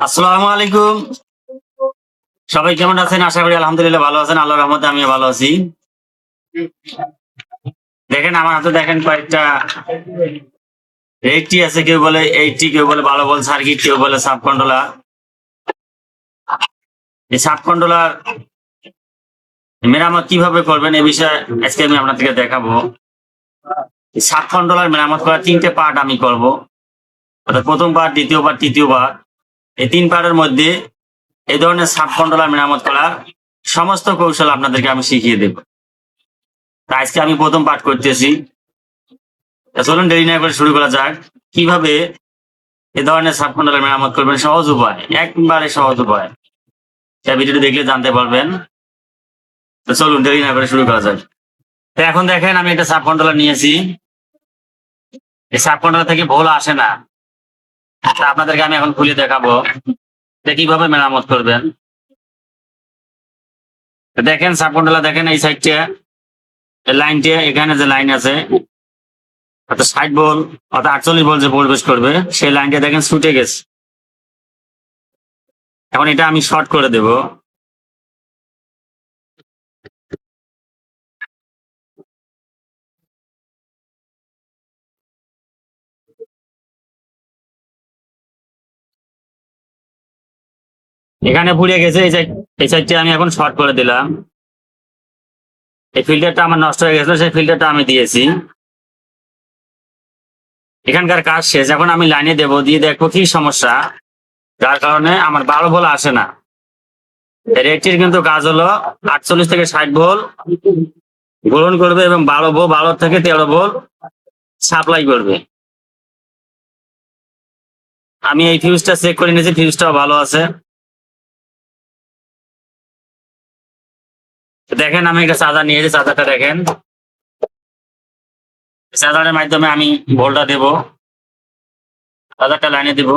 আসসালামু আলাইকুম। সবাই কেমন আছেন? আশা করি আলহামদুলিল্লাহ ভালো আছেন। আল্লাহর রহমতে আমিও ভালো আছি। দেখেন, আমার হাতে দেখেন কয়েকটা এইটটি আছে, কেউ বলে এইটটি, কেউ বলে ভালো বল সার্কিট, কেউ বলে সাব কন্ট্রোলার এই সাব কন্ট্রোলার মেরামত কীভাবে করবেন এই বিষয়ে আজকে আমি আপনাদেরকে দেখাবো। এই সাব মেরামত করার তিনটে পার্ট আমি করব। অর্থাৎ প্রথম পার্ট দ্বিতীয় পার্ট তৃতীয় পার্ট এই তিন পার্টের মধ্যে এই ধরনের সাব কন্ট্রোলার মেরামত করার সমস্ত কৌশল আপনাদেরকে আমি শিখিয়ে দেব। আজকে আমি প্রথম পাঠ করতেছি। চলুন দেরি না শুরু করা যাক। কীভাবে এ ধরনের সাব কন্ট্রোলার মেরামত করবেন? সহজ উপায়, একবারে সহজ উপায়। তা ভিডিওটি দেখলে জানতে পারবেন। চলুন দেরি না করে শুরু করা যাক। তো এখন দেখেন আমি একটা সাব কন্ট্রোলার নিয়েছি। এই সাব কন্ট্রোলার থেকে ভুল আসে না। তা আপনাদেরকে আমি এখন খুলে দেখাবো। কীভাবে মেরামত করবেন? দেখেন সাপোর্টলা দেখেন এই সাইডটা। লাইনটা, এখানে যে লাইন আছে, অর্থাৎ ষাট বল, অর্থাৎ আটচল্লিশ বল যে প্রবেশ করবে, সেই লাইনটা দেখেন ছুটে গেছে। এখন এটা আমি শর্ট করে দেব। এখানে পুড়ে গেছে, এই সাইড এই সাইডটা আমি এখন শর্ট করে দিলাম। এই ফিল্টারটা আমার নষ্ট হয়ে গেছিল, সেই ফিল্টারটা আমি দিয়েছি। এখানকার কাজ শেষ, এখন আমি লাইনে দেব, দিয়ে দেখব কি সমস্যা। যার কারণে আমার বারো ভোল আসে না। রেটটির কিন্তু কাজ হলো আটচল্লিশ থেকে ষাট ভোল গ্রহণ করবে এবং বারো ভোল বারো থেকে তেরো ভোল সাপ্লাই করবে। আমি এই ফিউজটা চেক করে নিয়েছি ফিউজটাও ভালো আছে। দেখেন, আমি একটা চার্জার নিয়েছি চার্জারটা দেখেন। চার্জারের মাধ্যমে আমি ভোল্টটা দেব। চার্জারটা লাইনে দেব।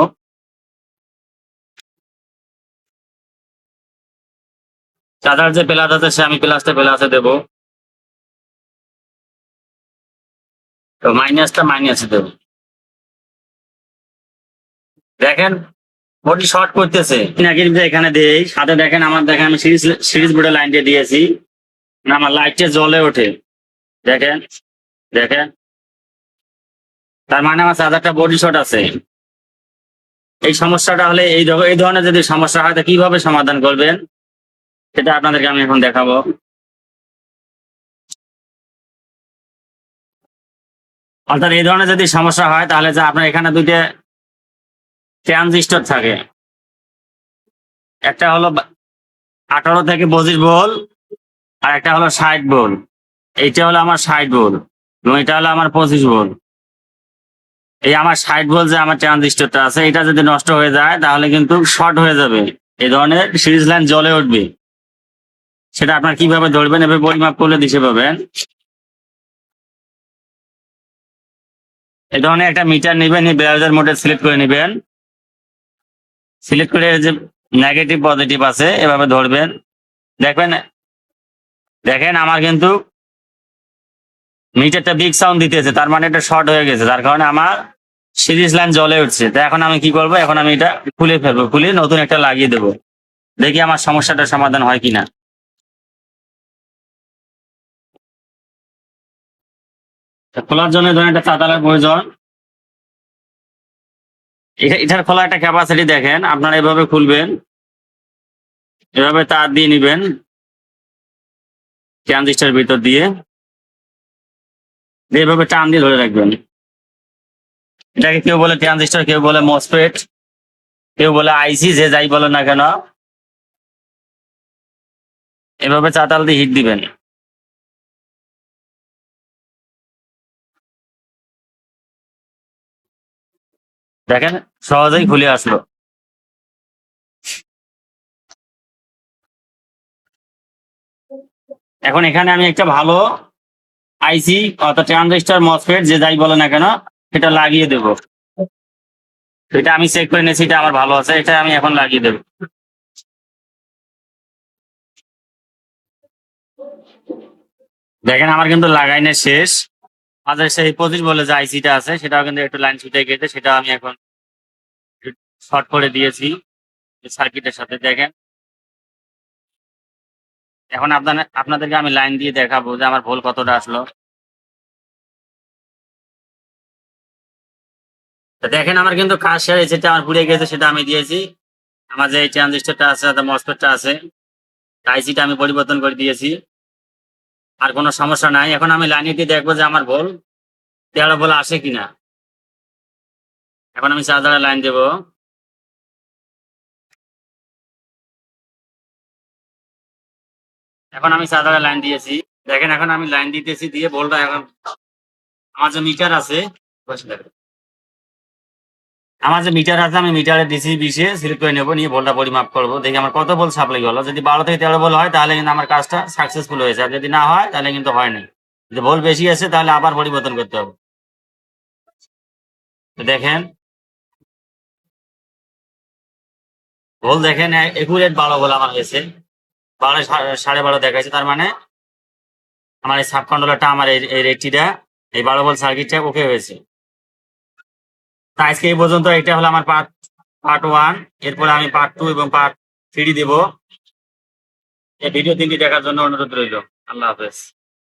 চার্জার যে প্লাস আছে, সে আমি প্লাসটা প্লাসে দেব। তো মাইনাসটা মাইনাসে দেব। দেখেন, বডি শর্ট করতেছে। এখানে দেই। সাথে দেখেন, আমার দেখেন, আমি সিরিজ সিরিজ বোর্ডের লাইন দিয়ে দিয়েছি। না আমার লাইটটা জ্বলে ওঠে। দেখেন দেখেন। তার মানে আমার চার্জারটা বডি শর্ট আছে। এই সমস্যাটা হলে এই এই ধরনের যদি সমস্যা হয়, তো কীভাবে সমাধান করবেন? সেটা আপনাদেরকে আমি এখন দেখাবো। অর্থাৎ এই ধরনের যদি সমস্যা হয়, তাহলে যে আপনার এখানে দুইটা ট্রানজিস্টর থাকে। একটা হলো আঠারো থেকে পঁচিশ বল আর একটা হলো ষাট বল এইটা হলো আমার ষাট বল এবং এটা হলো আমার পঁচিশ বল এই আমার ষাট বল যে আমার ট্রানজিস্টরটা আছে, এটা যদি নষ্ট হয়ে যায়, তাহলে কিন্তু শর্ট হয়ে যাবে। এই ধরনের সিরিজ লাইন জলে উঠবে। সেটা আপনার কীভাবে ধরবেন, এভাবে পরিমাপ করলে দিশে পাবেন। এই ধরনের একটা মিটার নেবেন, এই ব্রাউজার মোডে সিলেক্ট করে নেবেন। সিলেক্ট করে যে নেগেটিভ, পজিটিভ আছে, এভাবে ধরবেন। দেখবেন দেখেন আমার কিন্তু মিটারটা বিগ সাউন্ড দিতেছে, তার মানে এটা শর্ট হয়ে গেছে তার কারণে আমার সিরিজ লাইন জ্বলে উঠছে। তো এখন আমি কি করব? এখন আমি এটা খুলে ফেলব, খুলে নতুন একটা লাগিয়ে দেবো। দেখি আমার সমস্যাটার সমাধান হয় কিনা। খোলার জন্য এই ধরনের একটা চাতালের প্রয়োজন। এটা- এটার খোলা একটা ক্যাপাসিটি দেখেন, আপনারা এভাবে খুলবেন, এভাবে তার দিয়ে নিবেন। ট্রানজিস্টার ভিতর দিয়ে এভাবে টান দিয়ে ধরে রাখবেন। এটাকে কেউ বলে ট্রানজিস্টার, কেউ বলে মসফেট কেউ বলে আইসি যে যাই বলে না কেন, এভাবে চাতাল দিয়ে হিট দিবেন। দেখেন, সহজেই খুলে আসলো। এখন এখানে আমি একটা ভালো আইসি অর্থাৎ ট্রানজিস্টার মসফেট যে যাই বলে না কেন, সেটা লাগিয়ে দেব। এটা আমি চেক করে নিয়েছি, এটা আমার ভালো আছে, এটা আমি এখন লাগিয়ে দেব। দেখেন, আমার কিন্তু লাগাই না শেষ। মাঝে সেই পঁচিশ বলে যে আইসিটা আছে, সেটাও কিন্তু একটু লাইন ছুটে গেছে সেটা আমি এখন শর্ট করে দিয়েছি সার্কিটের সাথে, দেখেন। এখন আপনার, আপনাদেরকে আমি লাইন দিয়ে দেখাবো যে আমার ভুল কতটা আসলো। তো দেখেন আমার কিন্তু কাজ শেষ যেটা আমার পুড়ে গেছে সেটা আমি দিয়েছি। আমার যে ট্রানজিস্টারটা আছে মসপেটটা আছে আইসিটা আমি পরিবর্তন করে দিয়েছি। আর কোনো সমস্যা নাই। এখন আমি লাইনে দিয়ে দেখব যে আমার ভুল, তেরো বলে আসে কিনা। এখন আমি চার্জারে লাইন দেবো। এখন আমি চার্জারে লাইন দিয়েছি। দেখেন, এখন আমি লাইন দিতেছি, দিয়ে বলটা এখন, আমার যে মিটার আছে আমার যে মিটার আছে, আমি মিটারে ডিসি বিশে, সিলেক্ট করে নেব, নিয়ে ভোল্টটা পরিমাপ করব। দেখি আমার কত বল সাপ্লাই হলো যদি বারো থেকে তেরো বল হয়, তাহলে কিন্তু আমার কাজটা সাকসেসফুল হয়েছে। আর যদি না হয়, তাহলে কিন্তু হয়নি যদি ভোল বেশি আছে, তাহলে আবার পরিবর্তন করতে হবে। দেখেন ভোল দেখেন, একুরেট বারো বল আমার হয়েছে। বারো সাড়ে বারো দেখাচ্ছে তার মানে আমার এই সাব কন্ট্রোলারটা আমার এই রেটিটা এই বারো বল সার্কিটটা ওকে হয়েছে। তা আজকে এই পর্যন্ত এটা হলো আমার পার্ট পার্ট ওয়ান এরপরে আমি পার্ট টু এবং পার্ট থ্রি দেবো। এই ভিডিও তিনটি দেখার জন্য অনুরোধ রইল। আল্লাহ হাফেজ।